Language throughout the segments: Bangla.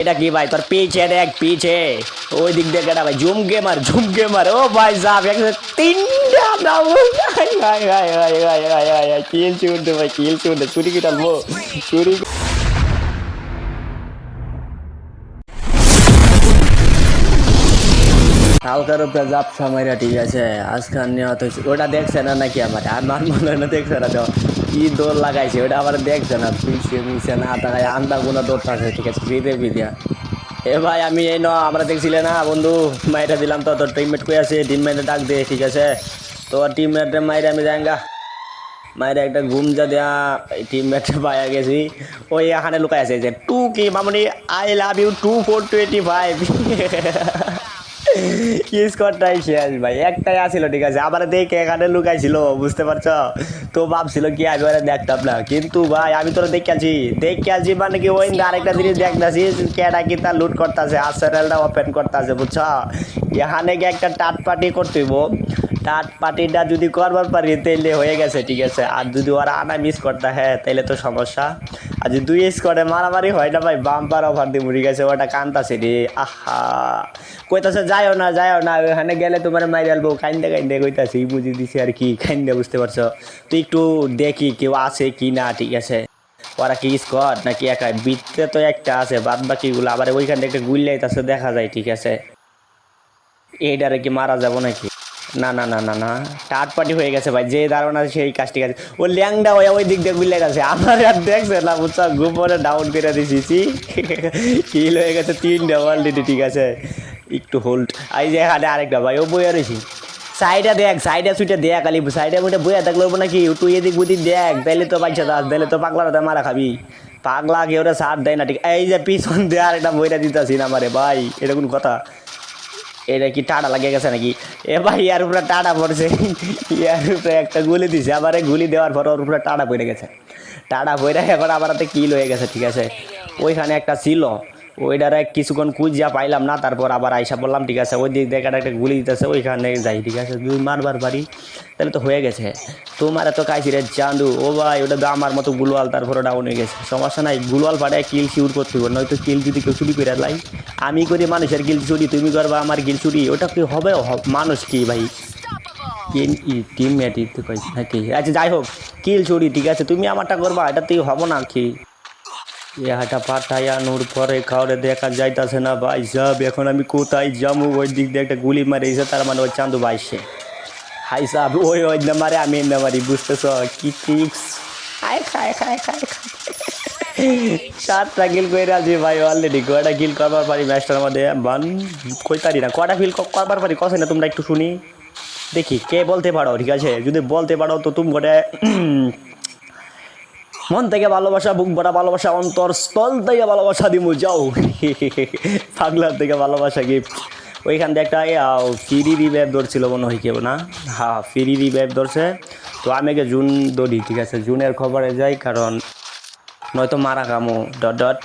এটা কি ভাই? তোর পিছে দেখ, পিছে। ওই দিক দিয়ে কেটা ভাই জুম গেমার জুম গেমার। ও ভাই সাহেব, একসাথে তিনটা দাও। Hi hi hi hi hi hi hi hi kill চুনতে ভাই, কিল চুনতে চুরি কি টানবো চুরি হালকার উপরে জাপসা মাইরা ঠিক আছে আজকাল নিহত হয়েছে ওটা দেখছে না নাকি আমার? আমার মনে না দেখছে না তো কি দৌড় লাগাইছে ওটা আবার দেখছে না, পিছিয়ে মিশে না তাকায় আন্দা গুনা দৌড়টা আছে ঠিক আছে ফ্রিতে বিদিয়া এ ভাই, আমি এই ন, আমরা দেখছিলে না, বন্ধু, মাইরা দিলাম তো, তোর টিমমেট কই আছে টিমমেটে ডাক দে, ঠিক আছে। তোর টিমমেটে মাইরে আমি যাঙ্গা মায়ের একটা ঘুম যা দেয়া টিমমেট পাইয়া গেছি। ওই এখানে লুকাই আছে যে, টু কি, মামনি I love you two four twenty five স্কোয়াডটাই শেষ ভাই? একটাই আসিল ঠিক আছে। আবার দেখে এখানে লুকাইছিল বুঝতে পারছ? তো ভাবছিল কি আমি ওরা দেখতাম না। কিন্তু ভাই আমি তোরা দেখে আছি। দেখে আছি মানে কি ওই আরেকটা জিনিস দেখতেছি কেটা কি তার লুট করতেছে আর্সেনালটা ওপেন করতেছে বুঝছ? এখানে গিয়ে একটা টাট পার্টি করতেইব টাট পার্টিটা যদি করবার পারি তাইলে হয়ে গেছে ঠিক আছে। আর যদি ওরা আনা মিস করতে হ্যাঁ তাইলে তো সমস্যা। যদি দুই স্কোয়াডে মারামারি হয় না ভাই বাম্পার অফার দিয়ে মুড়ি গেছে, ওটা কান্তাছে রে আহা। কইতাছে যাইও না যাইও না, ওখানে গেলে তোমার মাইরে আলবো কাইন্দে কাইন্দে কইতাছে বুঝি দিছি আর কি কাইন্দে বুঝতে পারছ? তুই একটু দেখি কেউ আছে কি না, ঠিক আছে? ওরা কি স্কোয়াড নাকি একা বিটতে তো একটা আছে বাদ বাকিগুলো আবার ওইখান থেকে গুল্লাইতাছে দেখা যায়, ঠিক আছে? এইটারে কি মারা যাব নাকি? না না না না না। টাট পাটি হয়ে গেছে ভাই, যে ধারণা সেই কাজটি আছে ও ল্যাংডা হয়ে ওই দিক দিয়ে গুলে গেছে আমার আর দেখছে না, বুঝছ? গোপনে ডাউন করে দিয়েছি কিল হয়ে গেছে তিনটা অলরেডি ঠিক আছে। একটু হোল্ড এই যে এখানে আরেকটা ভাই, ও বইয়া রয়েছি। সাইডে দেখ, সাইডে সুইটে দেখ খালি, সাইডে মুটে বইয়া থাকলে হব নাকি? তুই এদিক বুদিক দেখ, তাইলে তো পাইছে দাস, তাইলে তো পাগলা রাতে মারা খাবি। পাগলা কেউ সার দেয় না, ঠিক। এই যে পিছন দিয়ে আর একটা বইটা দিতেছি না আমারে, ভাই, এটা কোন কথা? এটা কি টাটা লাগিয়ে গেছে নাকি? এ ভাই, ইয়ার উপরে টাটা পড়ছে। ইয়ার উপরে একটা গুলি দিছে, আবার গুলি দেওয়ার পর ওর উপরে টাটা পড়ে গেছে। টাটা পড়ে এখন আবার হাতে কিল হয়ে গেছে, ঠিক আছে? ওইখানে একটা ছিল। ওইটারে কিছুক্ষণ খুঁজিয়া পাইলাম না, তারপর আবার আইসা বললাম, ঠিক আছে, ওই দিক থেকে একটা গুলি দিতেছে, ওইখানে যাই, ঠিক আছে, দুই মারবার বাড়ি তাহলে তো হয়ে গেছে। তোমার এত কাইছি রে চান্দু ও ভাই, ওটা আমার মতো গুলওয়াল তারপর ডাউন হয়ে গেছে। সমস্যা নাই গুলওয়াল পাঠায় কিল শিউর করতে হবে নয়তো কিল যদি কেউ চুরি করে লাই। আমি করি মানুষের গিল চুরি, তুমি করবা আমার গিল চুরি, ওটা কি হবে? মানুষ কি ভাই? টিম কইছি নাকি? আচ্ছা যাই হোক কিল চুরি, ঠিক আছে, তুমি আমারটা করবা, এটা তুই হব না কি। ইহাটা পাঠাইয়ানোর পরে কাউরে দেখা যাইতাছে না ভাই সব এখন আমি কোথায় যাব ওই দিক দিয়ে একটা গুলি মারিয়েছে তার মানে ওই চান্দু বাইশে হাই সাহেব ওই ওই না মারে আমি না মারি বুঝতেছ? কি ট্রিক্স খায় খায় খায় খায় খায় সাতটা কিল করে আছি ভাই অলরেডি কয়টা গিল করবার পারি ম্যাচটার মধ্যে বান কই পারি না কয়টা কিল করবার পারি? কষে না তোমরা একটু শুনি। দেখি কে বলতে পারো? ঠিক আছে? যদি বলতে পারো তো তুমি গোটে মন থেকে ভালোবাসা, বুক ভরা ভালোবাসা অন্তর স্থল থেকে ভালোবাসা দিমু যাও। পাগলার থেকে ভালোবাসা গিফট ওইখান থেকে একটা ফ্রি রিভাইভ ধরছিল মনে হয়, কেউ না? হ্যাঁ ফ্রি রিভাইভ ধরছে। তো আমি আগে জুন দৌড়ি ঠিক আছে? জুনের খবরে যাই, কারণ নয়তো মারা কামো, ডট ডট।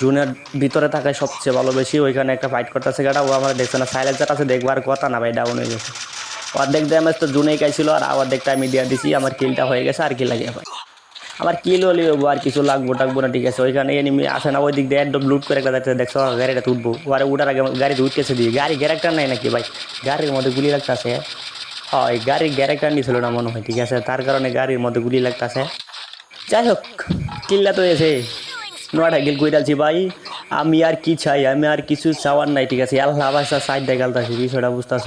জুনের ভিতরে থাকায় সবচেয়ে ভালো বেশি। ওইখানে একটা ফাইট করতেছে গাটা, ও আমার দেখছে না সাইলেন্সার আছে, দেখবার কথা না, ভাই ডাউন হয়ে গেছে। অর্ধেক ড্যামেজ তো জুনেই খাইছিল, আর অর্ধেকটা আমি দিয়ে দিছি, আমার কিলটা হয়ে গেছে, আর কি লাগে, ভাই? আমার কিল হলে আর কিছু লাগবো টাকবো না, ঠিক আছে? ওইখানে এনিমি আসে না ওই দিক দিয়ে একদম লুট করে একটা যাচ্ছে দেখছ গাড়িটা তুলবো। ওয়ারে উঠার আগে গাড়িতে উঠতেছে দিয়ে। গাড়ি গ্যারেক্টার নাই নাকি ভাই? গাড়ির মধ্যে গুলি লাগতেছে? হয় গাড়ির গ্যারেক্টার নিয়েছিল না মনে হয়, ঠিক আছে? তার কারণে গাড়ির মধ্যে গুলি লাগতেছে। যাই হোক কিল্লা তো এসে নটা গিল কইরালছি ভাই। আমি আর কি চাই, আমি আর কিছু চাওয়ার নাই, ঠিক আছে? আল্লাহ বাসা সাইড দেখালতাছি, বিষয়টা বুঝতেছ?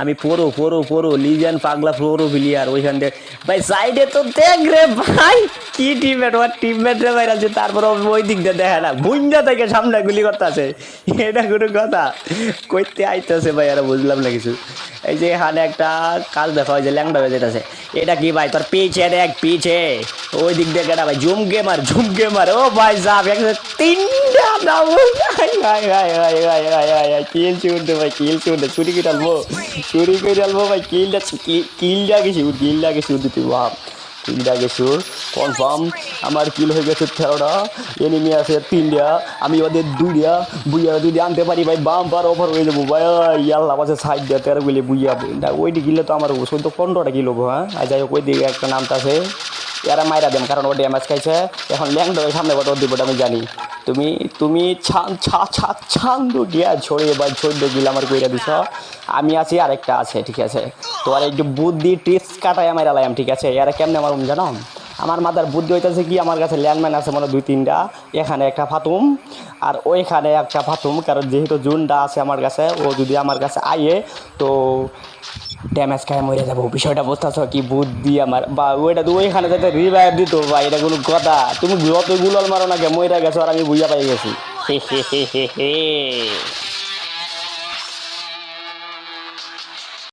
আমি পড়ো পড়ো পড়ো লিজেন পাগলা পড়ো বিলিয়ার ওইখান থেকে ভাই সাইডে তো দেখ রে ভাই, কি টিমমেট ওর টিমমেট রে ভাই আছে তারপর ওই দিক দিয়ে দেখে না বুঞ্জা থেকে সামনে গুলি করতেছে। এটা কোনো কথা। কইতে আইতেছে ভাই, আর বুঝলাম না কিছু। এই যে এখানে একটা কাজ দেখা যে ল্যাংডা হয়ে যেতেছে। এটা কি ভাই? তোর পিছে দেখ, পিছে। ওই দিক দিয়ে কেটা ভাই জুম গেমার জুম গেমার। ও ভাই সাহেব, একসাথে তিনটা দাও। ভাই ভাই ভাই ভাই ভাই ভাই ভাই ভাই, কিল শুনতে ভাই, কিল শুনতে চুরি করে আলবো চুরি করে আলবো ভাই, কিলটা কিলটা কিল কিলটা গেছি দিতে ভাব কিলটা গেছি। কনফার্ম আমার কিল হয়ে গেছে তেরোটা। এনিমি আছে তিনটা। আমি ওদের দুইটা, বুইয়া যদি আনতে পারি ভাই। বাম পার ওভার হয়ে যাব ভাই। ইয়াল্লা পাশে সাইড দিয়ে তেরো গুলি বুইয়া ওইটি গিলে তো আমার চোদ্দ পনেরোটা কিলো হ্যাঁ? আর যাই হোক, ওই দিকে একটা নামটা আছে। এরা মাইরা দেন, কারণ ও ড্যামেজ খাইছে। এখন ল্যাংডো সামনে কত দিব আমি জানি। তুমি তুমি ছান, ছা ছা, ছান গিয়া ছড়িয়ে বা চোদ্দ গিল আমার কইরা দিছ। আমি আছি আরেকটা আছে, ঠিক আছে? তো আর একটু বুদ্ধি টিপস কাটাই আমার লাইম ঠিক আছে? এরা কেমনে আমার জানো? আমার মাথার বুদ্ধি হইতেছে কি, আমার কাছে ল্যান্ডম্যান আছে মানে দুই, তিনটা, এখানে একটা ফাতুম আর ওইখানে একটা ফাতুম, কারণ যেহেতু জুনটা আছে আমার কাছে, ও যদি আমার কাছে আইয়ে, তো ড্যামেজ খায় মরে যাব। বিষয়টা বুঝতেছ কি বুদ্ধি আমার? বা ওইটা তো ওইখানে যাতে রিভাইভ দিত, বা এটা কোনো কথা। তুমি যত গুলাল মারো না কে মরে গেছো আর আমি বুঝা পাই গেছি। হে হে হে হে হে।